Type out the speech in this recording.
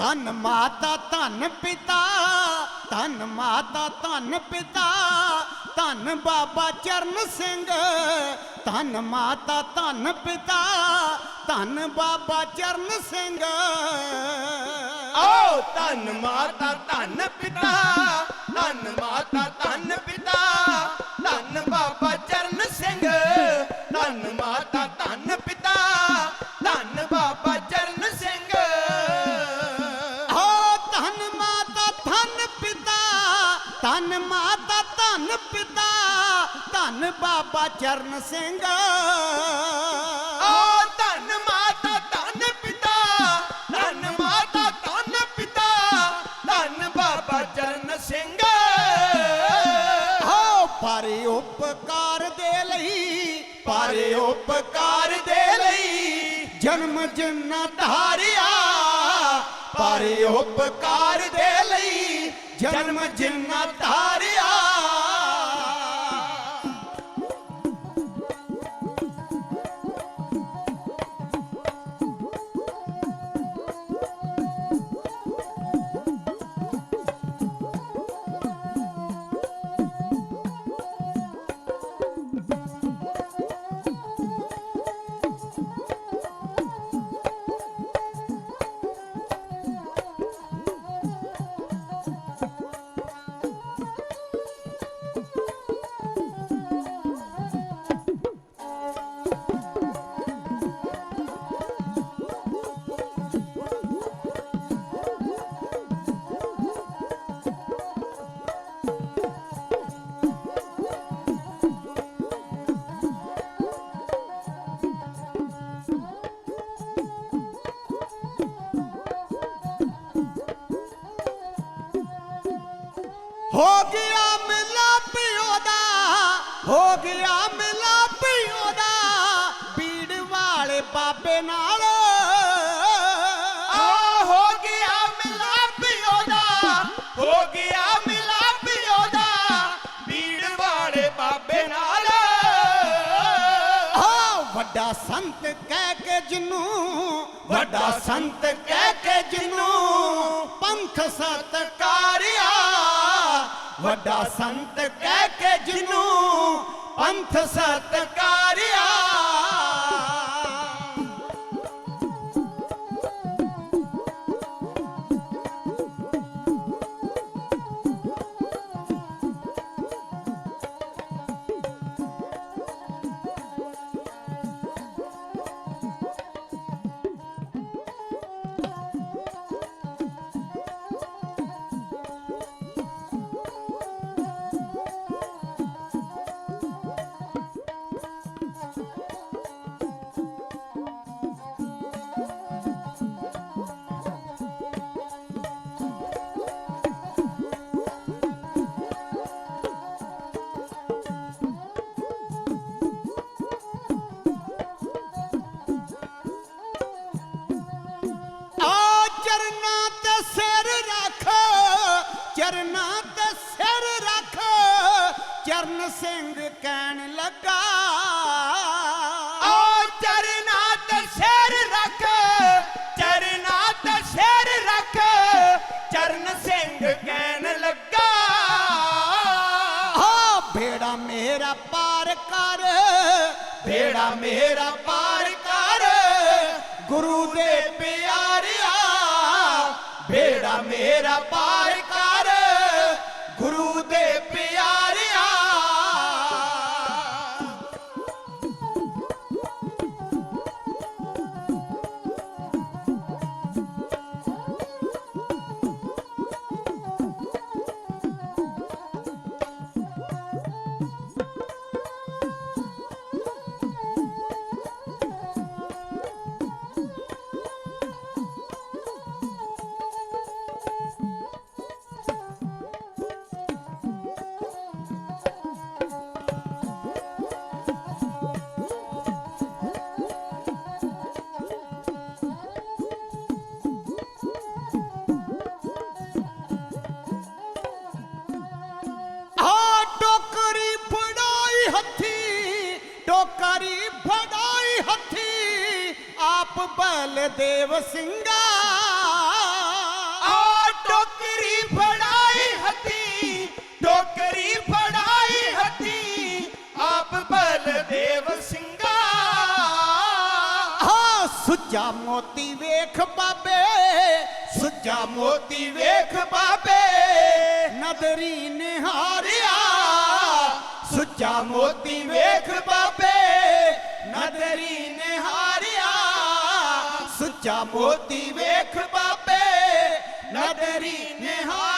ਧੰਨ ਮਾਤਾ, ਧੰਨ ਪਿਤਾ, ਧੰਨ ਮਾਤਾ, ਧੰਨ ਪਿਤਾ, ਧੰਨ ਬਾਬਾ ਚਰਨ ਸਿੰਘ, ਧੰਨ ਮਾਤਾ, ਧੰਨ ਪਿਤਾ, ਧੰਨ ਬਾਬਾ ਚਰਨ ਸਿੰਘ। ਓ ਧੰਨ ਮਾਤਾ, ਧੰਨ ਪਿਤਾ, ਧੰਨ ਮਾਤਾ, ਧੰਨ ਧੰਨ ਮਾਤਾ ਧੰਨ ਪਿਤਾ ਧੰਨ ਬਾਬਾ ਚਰਨ ਸਿੰਘ। ਓ ਧੰਨ ਮਾਤਾ ਧੰਨ ਪਿਤਾ ਧੰਨ ਮਾਤਾ ਧੰਨ ਪਿਤਾ ਧੰਨ ਬਾਬਾ ਚਰਨ ਸਿੰਘ। ਹੋ ਪਾਰੇ ਉਪਕਾਰ ਦੇ ਲਈ ਪਾਰੇ ਉਪਕਾਰ ਦੇ ਲਈ ਜਨਮ ਜਨਨਾ ਧਾਰਿਆ ਪਾਰੇ ਉਪਕਾਰ ਦੇ ਜਨਮ ਜਿੰਨਾ ਧਾਰਿਆ ਹੋ ਗਿਆ ਮਿਲਾ ਪਿਓ ਦਾ, ਹੋ ਗਿਆ ਮਿਲਾ ਪਿਓ ਦਾ ਬੀੜ ਵਾਲੇ ਬਾਬੇ ਨਾਲ। ਆ ਹੋ ਗਿਆ ਮਿਲਾਪ ਦਾ, ਹੋ ਗਿਆ ਮਿਲਾਪ ਦਾ ਬੀੜ ਵਾਲੇ ਬਾਬੇ ਨਾਲ। ਹੋ ਵੱਡਾ ਸੰਤ ਕਹਿ ਕੇ ਜਿੰਨੂੰ, ਵੱਡਾ ਸੰਤ ਕਹਿ ਕੇ ਜਿੰਨੂੰ, ਪੰਥ ਸਤਕਾਰ ਵੱਡਾ ਸੰਤ ਕਹਿ ਕੇ ਜਿਹਨੂੰ ਪੰਥ ਸਤਕਾਰਿਆ। ਚਰਨ ਸਿੰਘ ਕਹਿਣ ਲੱਗਾ। ਆ ਚਰਨਾ ਤੇ ਸਿਰ ਰੱਖ ਚਰਨਾ ਤੇ ਸਿਰ ਰੱਖ ਚਰਨ ਸਿੰਘ ਕਹਿਣ ਲੱਗਾ। ਆ ਬੇੜਾ ਮੇਰਾ ਪਾਰ ਕਰ ਬੇੜਾ ਮੇਰਾ ਪਾਰ ਕਰ ਗੁਰੂ ਦੇ ਪਿਆਰਿਆ ਬੇੜਾ ਮੇਰਾ ਪਾਰ ਲਾਲ ਦੇਵ ਸਿੰਘਾ। ਆ ਟੋਕਰੀ ਫੜਾਈ ਹੱਤੀ ਟੋਕਰੀ ਫੜਾਈ ਹੱਤੀ ਆਪ ਬਲ ਦੇਵ ਸਿੰਘਾ। ਆ ਸੁੱਚਾ ਮੋਤੀ ਵੇਖ ਬਾਬੇ ਸੁੱਚਾ ਮੋਤੀ ਵੇਖ ਬਾਬੇ ਨਦਰੀ ਨਿਹਾਰਿਆ। ਸੁੱਚਾ ਮੋਤੀ ਵੇਖ ਬਾਬੇ ਨਦਰੀ ਨੇ ਸੁੱਚਾ ਮੋਤੀ ਵੇਖ ਬਾਬੇ ਨਦਰੀ ਨਿਹਾਰਿਆ